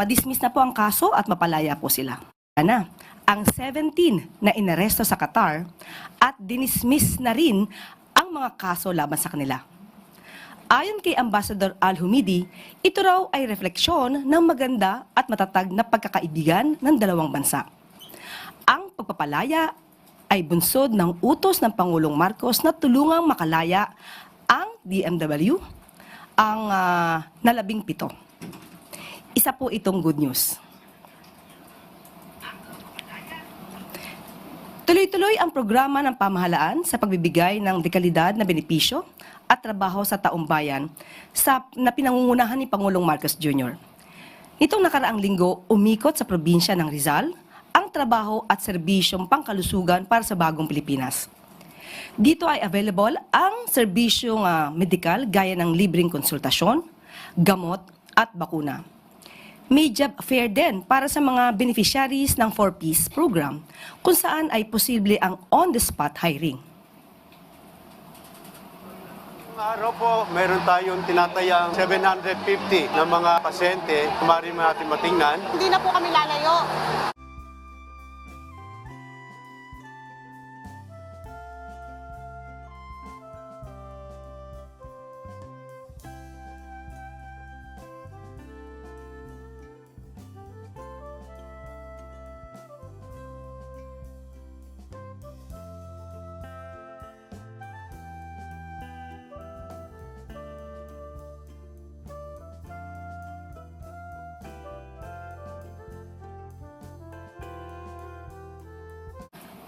madismiss na po ang kaso at mapalaya po sila. Na, ang 17 na inaresto sa Qatar at dinismiss na rin ang mga kaso laban sa kanila. Ayon kay Ambassador Al-Humidi, ito raw ay refleksyon ng maganda at matatag na pagkakaibigan ng dalawang bansa. Ang pagpapalaya ay bunsod ng utos ng Pangulong Marcos na tulungang makalaya ang DMW, ang ah, nalabing pito. Isa po itong good news. Tuloy-tuloy ang programa ng pamahalaan sa pagbibigay ng dekalidad na benepisyo at trabaho sa taong bayan sa, na pinangungunahan ni Pangulong Marcos Jr. Nitong nakaraang linggo, umikot sa probinsya ng Rizal ang trabaho at serbisyong pangkalusugan para sa bagong Pilipinas. Dito ay available ang serbisyong ah, medikal gaya ng libreng konsultasyon, gamot at bakuna. May job fair din para sa mga beneficiaries ng 4Ps program kung saan ay posible ang on-the-spot hiring. Araw po, meron tayong tinatayang 750 na mga pasyente. Kumari natin matingnan. Hindi na po kami lalayo.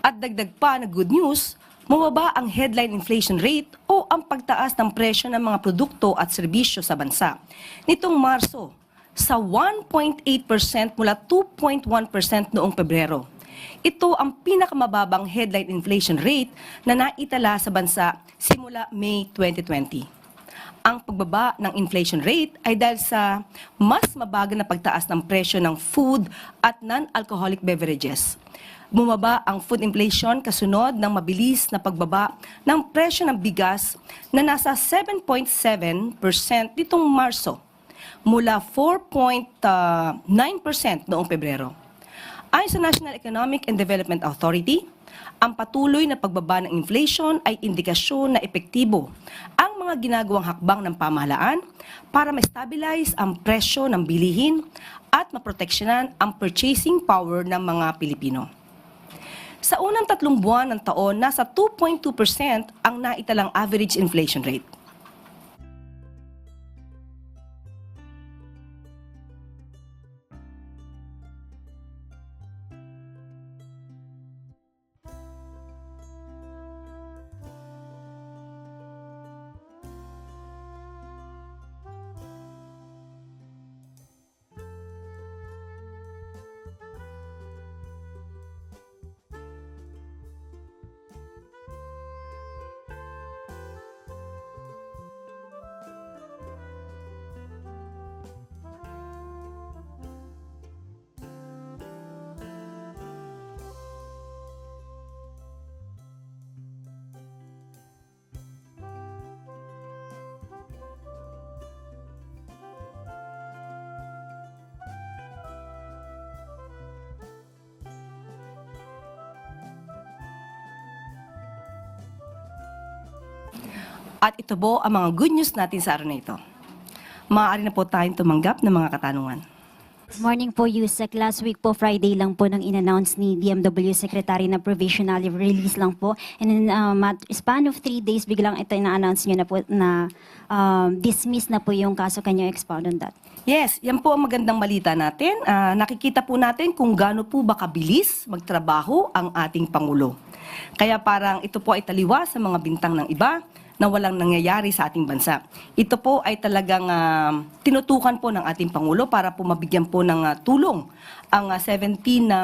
At dagdag pa na good news, mababa ang headline inflation rate o ang pagtaas ng presyo ng mga produkto at serbisyo sa bansa. Nitong Marso, sa 1.8% mula 2.1% noong Pebrero. Ito ang pinakamababang headline inflation rate na naitala sa bansa simula May 2020. Ang pagbaba ng inflation rate ay dahil sa mas mabagal na pagtaas ng presyo ng food at non-alcoholic beverages. Bumaba ang food inflation kasunod ng mabilis na pagbaba ng presyo ng bigas na nasa 7.7% nitong Marso mula 4.9% noong Pebrero. Ayon sa National Economic and Development Authority, ang patuloy na pagbaba ng inflation ay indikasyon na epektibo ang mga ginagawang hakbang ng pamahalaan para ma-stabilize ang presyo ng bilihin at maproteksyonan ang purchasing power ng mga Pilipino. Sa unang tatlong buwan ng taon, nasa 2.2% ang naitalang average inflation rate. At ito po ang mga good news natin sa araw na ito. Maaari na po tayong tumanggap ng mga katanungan. Morning po, Yusek. Last week po, Friday lang po, nang in-announce ni DMW Secretary na provisionally release lang po. And in um, at span of three days, biglang ito ina-announce niyo na po na um, dismiss na po yung kaso. Can you expound on that? Yes, yan po ang magandang balita natin. Ah, nakikita po natin kung gaano po ba kabilis magtrabaho ang ating Pangulo. Kaya parang ito po ay taliwa sa mga bintang ng iba na walang nangyayari sa ating bansa. Ito po ay talagang ah, tinutukan po ng ating Pangulo para po mabigyan po ng ah, tulong ang ah, 17 na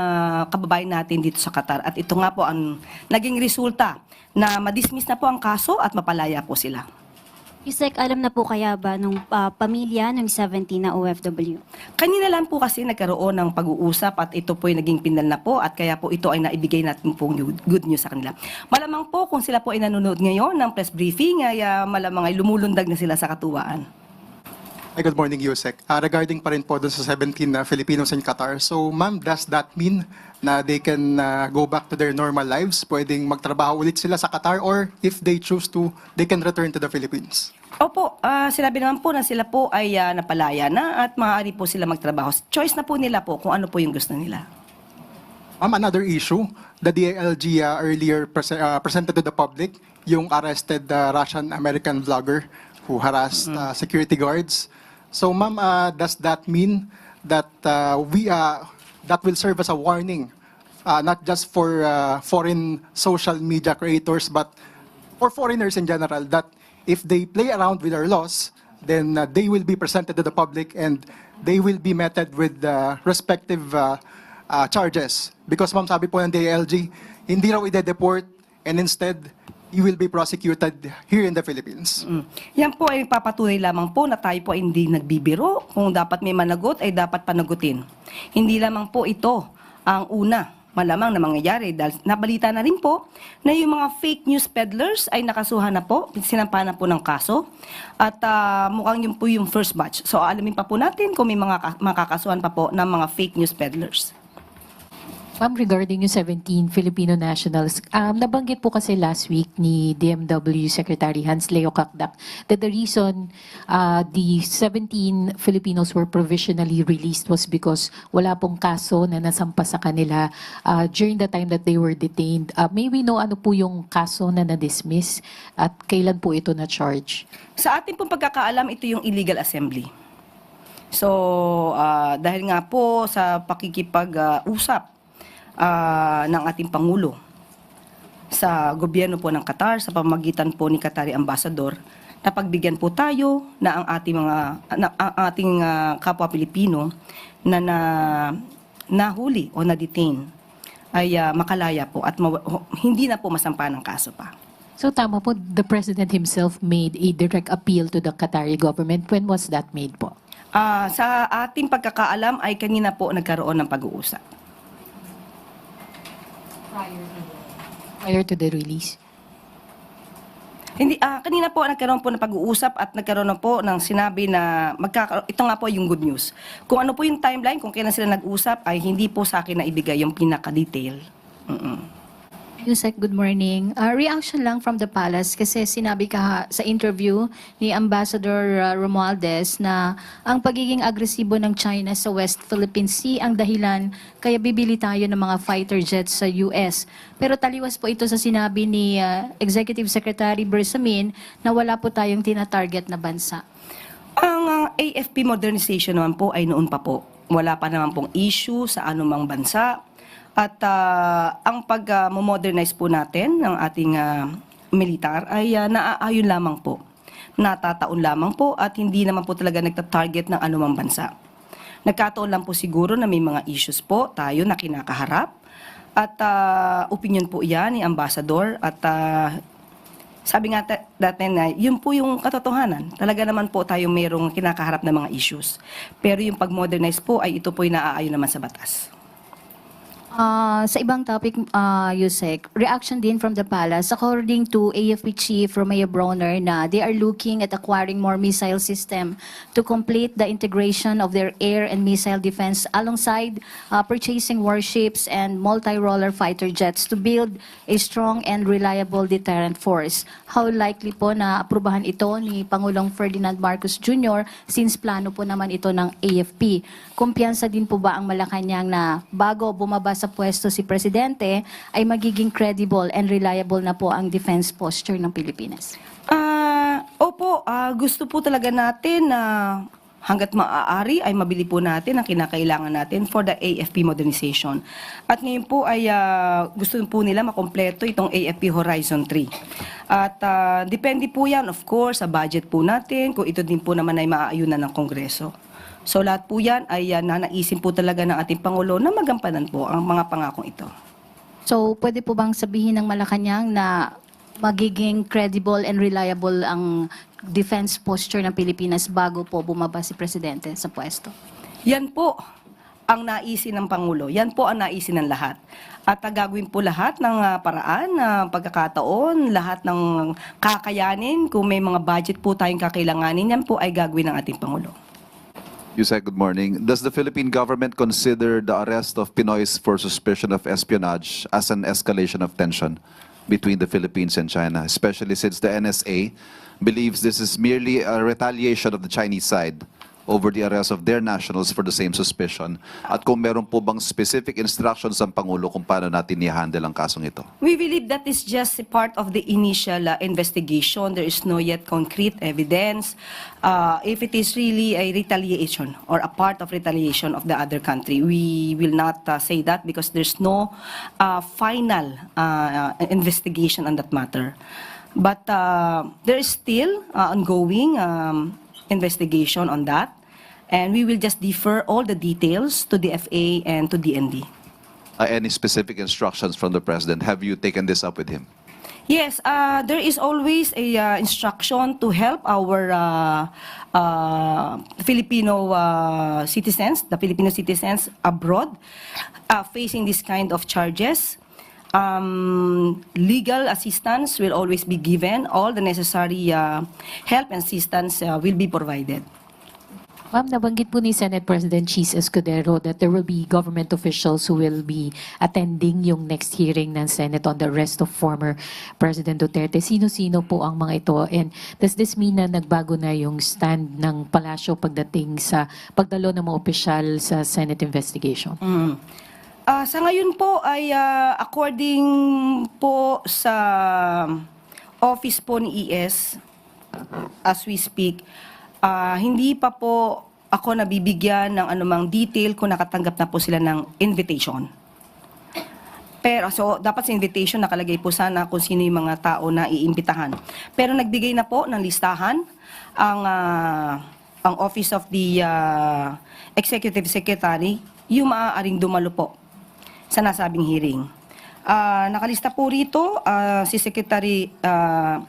kababayan natin dito sa Qatar. At ito nga po ang naging resulta na madismiss na po ang kaso at mapalaya po sila. Yusek, alam na po kaya ba nung ah, pamilya ng 17 na OFW? Kanina lang po kasi nagkaroon ng pag-uusap at ito po ay naging pinal na po at kaya po ito ay naibigay natin pong good- good news sa kanila. Malamang po kung sila po ay nanonood ngayon ng press briefing ay ah, malamang ay lumulundag na sila sa katuwaan. Hi, good morning, Yusek. Uh, regarding pa rin po dun sa 17 na Filipinos in Qatar, so ma'am, does that mean na they can uh, go back to their normal lives? Pwedeng magtrabaho ulit sila sa Qatar or if they choose to, they can return to the Philippines? Opo, ah, sinabi naman po na sila po ay ah, napalaya na at maaari po sila magtrabaho. Choice na po nila po kung ano po yung gusto nila. Ma'am, another issue, the DILG uh, earlier prese- uh, presented to the public yung arrested uh, Russian-American vlogger who harassed uh, security guards. So ma'am, uh, does that mean that uh, we uh, that will serve as a warning uh, not just for uh, foreign social media creators but for foreigners in general that if they play around with our laws, then uh, they will be presented to the public and they will be meted with uh, respective uh, uh, charges. Because ma'am, sabi po ng DILG, hindi raw ide-deport and instead, you will be prosecuted here in the Philippines. Mm. Yan po ay papatunay lamang po na tayo po ay hindi nagbibiro. Kung dapat may managot, ay dapat panagutin. Hindi lamang po ito ang una malamang na mangyayari dahil nabalita na rin po na yung mga fake news peddlers ay nakasuhan na po, sinampa na po ng kaso at ah, mukhang yun po yung first batch. So alamin pa po natin kung may mga ka- makakasuhan pa po ng mga fake news peddlers. Ma'am, regarding yung 17 Filipino nationals, um, nabanggit po kasi last week ni DMW Secretary Hans Leo Kakdak that the reason uh, the 17 Filipinos were provisionally released was because wala pong kaso na nasampa sa kanila uh, during the time that they were detained. Uh, may we know ano po yung kaso na na-dismiss at kailan po ito na-charge? Sa ating pong pagkakaalam, ito yung illegal assembly. So, ah, dahil nga po sa pakikipag-usap ah, ng ating Pangulo sa gobyerno po ng Qatar, sa pamagitan po ni Qatari Ambassador, napagbigyan po tayo na ang ating mga na, ang ating ah, kapwa Pilipino na, na nahuli o na-detain ay ah, makalaya po at mawa- hindi na po masampa ng kaso pa. So tama po, the President himself made a direct appeal to the Qatari government. When was that made po? Ah, sa ating pagkakaalam ay kanina po nagkaroon ng pag-uusap. Prior to the release? Hindi ah kanina po nagkaroon po ng pag-uusap at nagkaroon na po ng sinabi na magkakaroon ito nga po yung good news. Kung ano po yung timeline kung kailan sila nag-usap ay hindi po sa akin na ibigay yung pinaka-detail. Mm-mm. Yusek, good morning. Uh, reaction lang from the palace kasi sinabi ka sa interview ni Ambassador uh, Romualdez na ang pagiging agresibo ng China sa West Philippine Sea ang dahilan kaya bibili tayo ng mga fighter jets sa US. Pero taliwas po ito sa sinabi ni uh, Executive Secretary Bersamin na wala po tayong tina-target na bansa. Ang ah, AFP modernization naman po ay noon pa po. Wala pa naman pong issue sa anumang bansa. At ah, ang pag-modernize po natin ng ating ah, militar ay ah, naaayon lamang po. Natataon lamang po at hindi naman po talaga nagta-target ng anumang bansa. Nagkataon lang po siguro na may mga issues po tayo na kinakaharap. At ah, opinion po yan ni Ambassador at ah, sabi nga natin na yun po yung katotohanan. Talaga naman po tayo mayroong kinakaharap na mga issues. Pero yung pag-modernize po ay ito po yung naaayon naman sa batas. Uh, sa ibang topic, uh, Yusek, reaction din from the palace. According to AFP Chief Romeo Bronner na they are looking at acquiring more missile system to complete the integration of their air and missile defense alongside uh, purchasing warships and multi-roller fighter jets to build a strong and reliable deterrent force. How likely po na aprubahan ito ni Pangulong Ferdinand Marcos Jr. since plano po naman ito ng AFP? Kumpiyansa din po ba ang Malacanang na bago bumaba sa pwesto si Presidente ay magiging credible and reliable na po ang defense posture ng Pilipinas? Ah, opo, ah, gusto po talaga natin na hanggat maaari ay mabili po natin ang kinakailangan natin for the AFP modernization. At ngayon po ay ah, gusto po nila makompleto itong AFP Horizon 3. At ah, depende po yan of course sa budget po natin kung ito din po naman ay maaayunan ng Kongreso. So lahat po yan ay uh, nanaisin po talaga ng ating Pangulo na magampanan po ang mga pangakong ito. So, pwede po bang sabihin ng Malacanang na magiging credible and reliable ang defense posture ng Pilipinas bago po bumaba si Presidente sa pwesto? Yan po ang naisin ng Pangulo. Yan po ang naisin ng lahat. At uh, gagawin po lahat ng uh, paraan, na pagkakataon, lahat ng kakayanin, kung may mga budget po tayong kakailanganin, yan po ay gagawin ng ating Pangulo. Yusek, good morning. Does the Philippine government consider the arrest of Pinoys for suspicion of espionage as an escalation of tension between the Philippines and China, especially since the NSA believes this is merely a retaliation of the Chinese side over the arrest of their nationals for the same suspicion? At kung meron po bang specific instructions ang Pangulo kung paano natin i-handle ang kasong ito? We believe that is just a part of the initial uh, investigation. There is no yet concrete evidence. Uh, if it is really a retaliation or a part of retaliation of the other country, we will not uh, say that because there's no uh, final uh, investigation on that matter. But uh, there is still uh, ongoing um, investigation on that. And we will just defer all the details to the FA and to DND. Uh, any specific instructions from the President? Have you taken this up with him? Yes, uh, there is always a uh, instruction to help our uh, uh, Filipino uh, citizens, the Filipino citizens abroad, uh, facing this kind of charges. Um, legal assistance will always be given. All the necessary uh, help and assistance uh, will be provided. Ma'am, nabanggit po ni Senate President Cheese Escudero that there will be government officials who will be attending yung next hearing ng Senate on the arrest of former President Duterte. Sino-sino po ang mga ito? And does this mean na nagbago na yung stand ng palasyo pagdating sa pagdalo ng mga opisyal sa Senate investigation? Mm. Ah, sa ngayon po ay ah, according po sa office po ni ES as we speak, ah, hindi pa po ako nabibigyan ng anumang detail kung nakatanggap na po sila ng invitation. Pero so dapat sa invitation nakalagay po sana kung sino yung mga tao na iimbitahan. Pero nagbigay na po ng listahan ang ah, ang Office of the ah, Executive Secretary yung maaaring dumalo po sa nasabing hearing. Ah, nakalista po rito ah, si Secretary ah,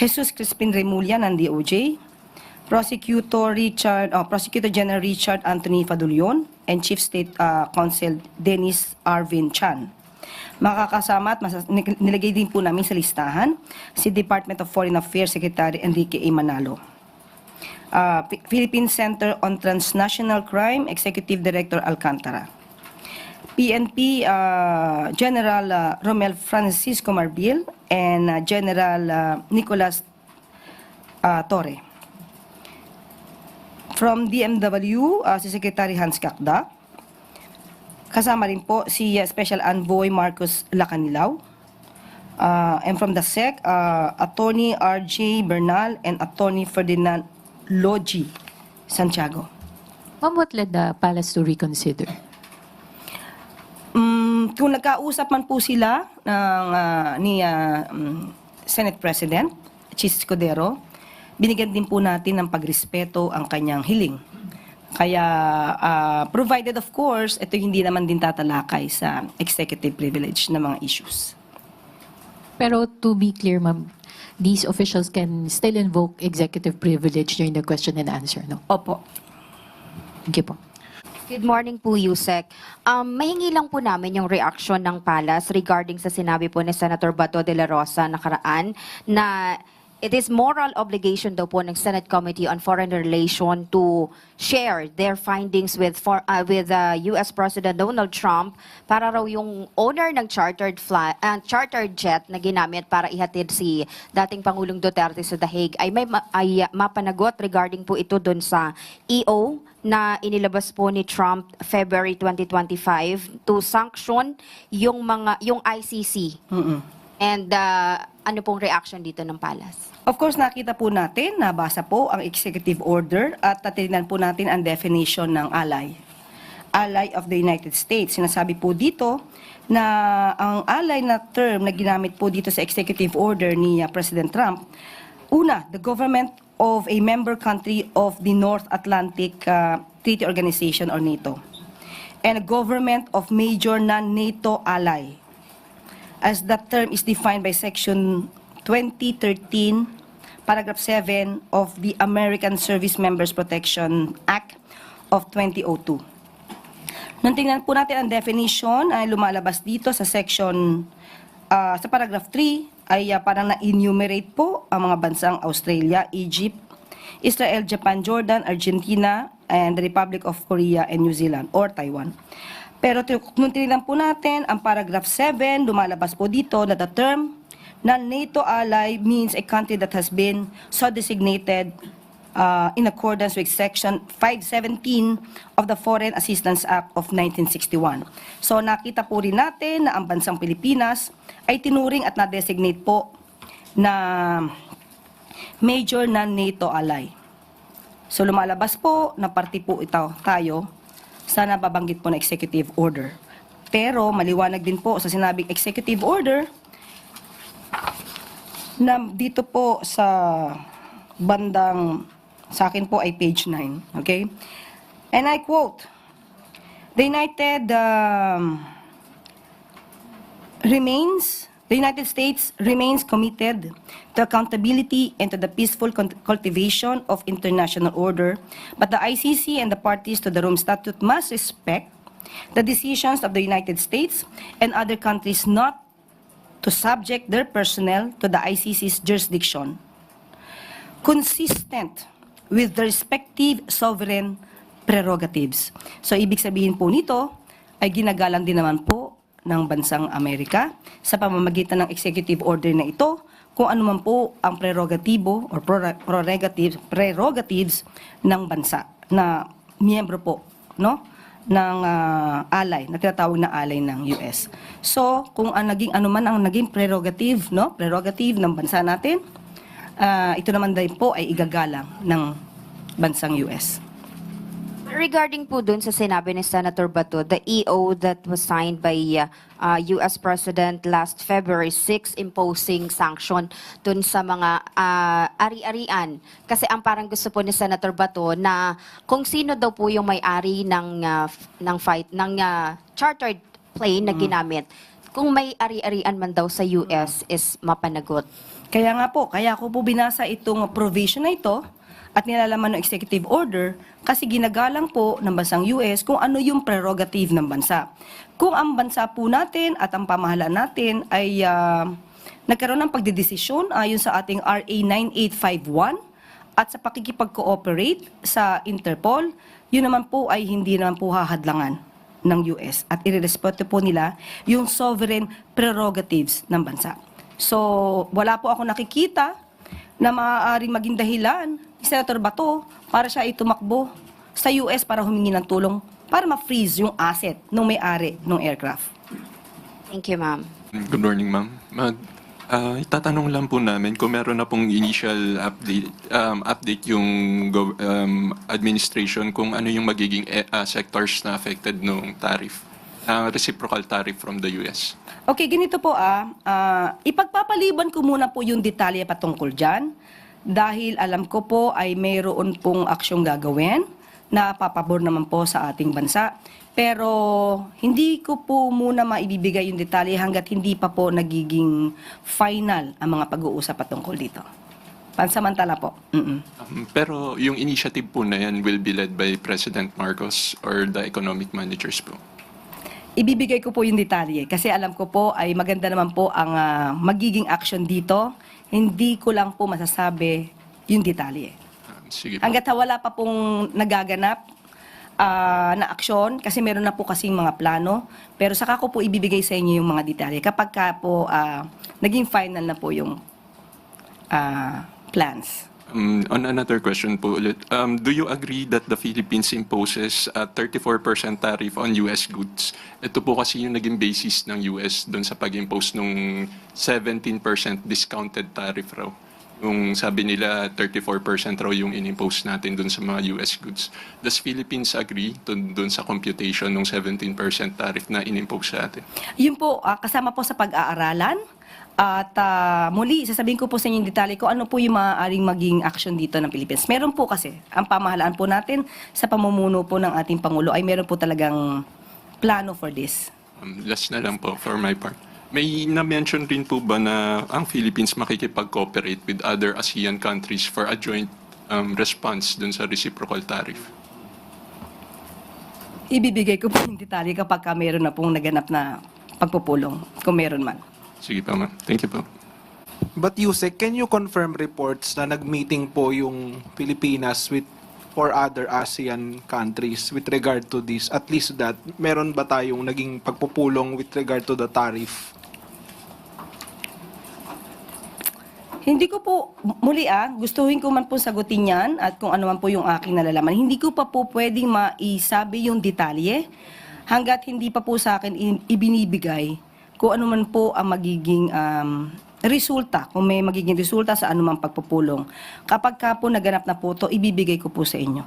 Jesus Crispin Remulla ng DOJ, Prosecutor Richard, oh, Prosecutor General Richard Anthony Fadulion, and Chief State ah, Counsel Dennis Arvin Chan. Makakasama at nilagay din po namin sa listahan si Department of Foreign Affairs Secretary Enrique A. Manalo. Ah, P- Philippine Center on Transnational Crime Executive Director Alcantara. PNP uh, General uh, Romel Francisco Marbil and uh, General uh, Nicolas uh, Torre. From DMW, uh, si Secretary Hans Kakda. Kasama rin po si uh, Special Envoy Marcos Lacanilaw. Uh, and from the SEC, uh, Attorney R.J. Bernal and Attorney Ferdinand Logi Santiago. Ma'am, what led the palace to reconsider? Mm, kung nagkausap man po sila ng, ah, ni ah, mm, Senate President, Chis Escudero, binigyan din po natin ng pagrespeto ang kanyang hiling. Kaya, ah, provided of course, ito hindi naman din tatalakay sa executive privilege na mga issues. Pero to be clear, ma'am, these officials can still invoke executive privilege during the question and answer, no? Opo. Thank you po. Good morning po, Yusek. Um, mahingi lang po namin yung reaction ng Palas regarding sa sinabi po ni Senator Bato de la Rosa nakaraan na it is moral obligation daw po ng Senate Committee on Foreign Relations to share their findings with for, uh, with uh, US President Donald Trump para raw yung owner ng chartered fly, uh, chartered jet na ginamit para ihatid si dating Pangulong Duterte sa The Hague ay may ma- ay uh, mapanagot regarding po ito doon sa EO na inilabas po ni Trump February 2025 to sanction yung mga yung ICC. And uh, ano pong reaction dito ng Palace? Of course, nakita po natin, nabasa po ang executive order at tatignan po natin ang definition ng ally. Ally of the United States. Sinasabi po dito na ang ally na term na ginamit po dito sa executive order ni uh, President Trump, una, the government of a member country of the North Atlantic uh, Treaty Organization or NATO, and government of major non-NATO ally as that term is defined by Section 2013, Paragraph 7 of the American Service Members Protection Act of 2002. Nung tingnan po natin ang definition ay lumalabas dito sa section ah, sa paragraph 3 ay ah, parang na-enumerate po ang mga bansang Australia, Egypt, Israel, Japan, Jordan, Argentina, and the Republic of Korea and New Zealand or Taiwan. Pero kung tinignan po natin, ang paragraph 7, lumalabas po dito na the term na NATO ally means a country that has been so designated uh, in accordance with Section 517 of the Foreign Assistance Act of 1961. So nakita po rin natin na ang bansang Pilipinas ay tinuring at na-designate po na major non-NATO ally. So lumalabas po na party po ito tayo sa nababanggit po na executive order. Pero maliwanag din po sa sinabing executive order na dito po sa bandang sa akin po ay page 9, okay? And I quote, The United um, remains, the United States remains committed to accountability and to the peaceful cultivation of international order, but the ICC and the parties to the Rome Statute must respect the decisions of the United States and other countries not to subject their personnel to the ICC's jurisdiction, consistent with the respective sovereign prerogatives. So, ibig sabihin po nito ay ginagalang din naman po ng bansang Amerika sa pamamagitan ng executive order na ito kung ano man po ang prerogatibo or prerogatives, prerogatives ng bansa na miyembro po no ng ah, ally na tinatawag na ally ng US. So, kung ang naging ano man ang naging prerogative, no? Prerogative ng bansa natin, ah, ito naman din po ay igagalang ng bansang US. Regarding po dun sa sinabi ni Senator Bato, the EO that was signed by uh, uh, US President last February 6 imposing sanction dun sa mga uh, ari-arian. Kasi ang parang gusto po ni Senator Bato na kung sino daw po yung may-ari ng uh, ng fight ng uh, chartered plane na ginamit. Kung may ari-arian man daw sa US is mapanagot. Kaya nga po, kaya ko po binasa itong provision na ito at nilalaman ng executive order kasi ginagalang po ng bansang US kung ano yung prerogative ng bansa. Kung ang bansa po natin at ang pamahalaan natin ay ah, nagkaroon ng pagdidesisyon ayon sa ating RA 9851 at sa pakikipag-cooperate sa Interpol, yun naman po ay hindi naman po hahadlangan ng US at irerespeto po nila yung sovereign prerogatives ng bansa. So, wala po ako nakikita na maaaring maging dahilan Senator Bato para siya itumakbo sa US para humingi ng tulong para ma-freeze yung asset ng may-ari ng aircraft. Thank you, ma'am. Good morning, ma'am. Mag, ah, itatanong lang po namin kung meron na pong initial update, um, update yung um, administration kung ano yung magiging ah, sectors na affected ng tariff, ah, reciprocal tariff from the US. Okay, ganito po ah. Ah, ipagpapaliban ko muna po yung detalye patungkol dyan dahil alam ko po ay mayroon pong aksyong gagawin na papabor naman po sa ating bansa. Pero hindi ko po muna maibibigay yung detalye hanggat hindi pa po nagiging final ang mga pag-uusap patungkol dito. Pansamantala po. Mm-mm. Um, pero yung initiative po na yan will be led by President Marcos or the economic managers po. Ibibigay ko po yung detalye kasi alam ko po ay maganda naman po ang ah, magiging action dito. Hindi ko lang po masasabi yung detalye. Um, sige po. Hanggat wala pa pong nagaganap ah, na aksyon, kasi meron na po kasing mga plano, pero saka ko po ibibigay sa inyo yung mga detalye kapag ka po ah, naging final na po yung ah, plans. Um, on another question po ulit, um, do you agree that the Philippines imposes a 34% tariff on US goods? Ito po kasi yung naging basis ng US doon sa pag-impose ng 17% discounted tariff raw. Yung sabi nila 34% raw yung in-impose natin doon sa mga US goods. Does Philippines agree doon sa computation ng 17% tariff na in-impose sa atin? Yun po, ah, kasama po sa pag-aaralan. At ah, muli, sasabihin ko po sa inyo yung detalye kung ano po yung maaaring maging action dito ng Pilipinas. Meron po kasi, ang pamahalaan po natin sa pamumuno po ng ating Pangulo ay meron po talagang plano for this. Um, last na lang po for my part. May na-mention rin po ba na ang Philippines makikipag-cooperate with other ASEAN countries for a joint um, response dun sa reciprocal tariff? Ibibigay ko po yung detalye kapag ka meron na pong naganap na pagpupulong, kung meron man. Sige pa, ma'am. Thank you po. But Yusek, can you confirm reports na nag-meeting po yung Pilipinas with or other ASEAN countries with regard to this? At least that, meron ba tayong naging pagpupulong with regard to the tariff? Hindi ko po, muli ah, gustuhin ko man po sagutin yan at kung ano man po yung aking nalalaman. Hindi ko pa po pwedeng maisabi yung detalye hanggat hindi pa po sa akin ibinibigay kung ano man po ang magiging um, resulta, kung may magiging resulta sa anumang pagpupulong. Kapag ka po naganap na po to, ibibigay ko po sa inyo.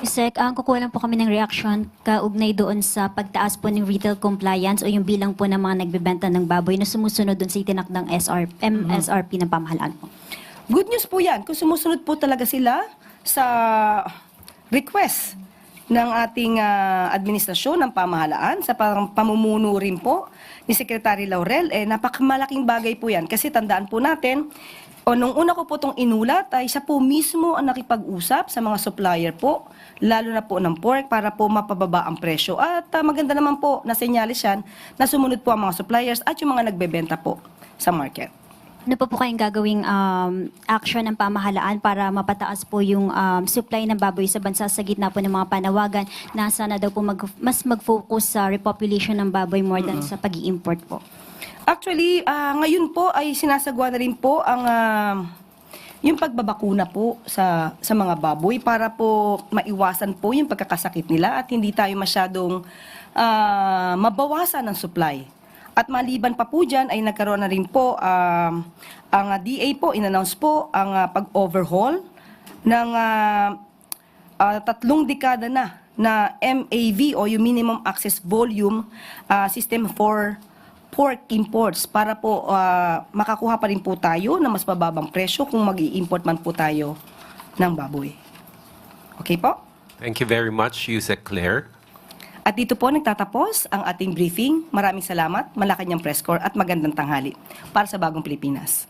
Yusek, ang kukuha lang po kami ng reaction kaugnay doon sa pagtaas po ng retail compliance o yung bilang po ng mga nagbebenta ng baboy na sumusunod doon sa itinakdang SR, MSRP ng pamahalaan po. Good news po yan. Kung sumusunod po talaga sila sa request ng ating ah, administrasyon, ng pamahalaan, sa pam- pamumuno rin po ni Secretary Laurel, eh, napakamalaking bagay po yan. Kasi tandaan po natin, o nung una ko po itong inulat, ay siya po mismo ang nakipag-usap sa mga supplier po, lalo na po ng pork, para po mapababa ang presyo. At ah, maganda naman po na senyalis yan na sumunod po ang mga suppliers at yung mga nagbebenta po sa market. Ano pa po kayong gagawing um, action ng pamahalaan para mapataas po yung um, supply ng baboy sa bansa sa gitna po ng mga panawagan na sana daw po mag, mas mag-focus sa repopulation ng baboy more than sa pag import po? Actually, ah, ngayon po ay sinasagwa na rin po ang ah, yung pagbabakuna po sa sa mga baboy para po maiwasan po yung pagkakasakit nila at hindi tayo masyadong ah, mabawasan ng supply. At maliban pa po dyan ay nagkaroon na rin po um, ang DA po, inannounce po ang ah, pag-overhaul ng ah, ah, tatlong dekada na na MAV o yung Minimum Access Volume ah, System for pork imports para po ah, makakuha pa rin po tayo na mas mababang presyo kung mag import man po tayo ng baboy. Okay po? Thank you very much, Yusek Claire. At dito po nagtatapos ang ating briefing. Maraming salamat, Malacanang Press Corps at magandang tanghali para sa Bagong Pilipinas.